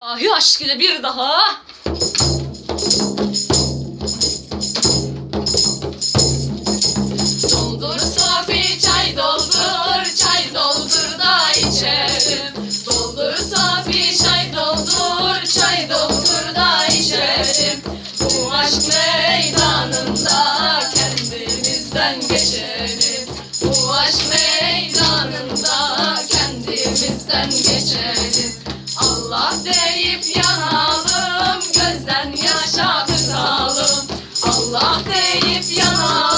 Ahi aşk ile bir daha. Doldur Sofi çay doldur, çay doldur da içelim. Doldur Sofi çay doldur, çay doldur da içelim. Bu aşk meydanında kendimizden geçelim. Bu aşk meydanında kendimizden geçelim. Ah deyip yanar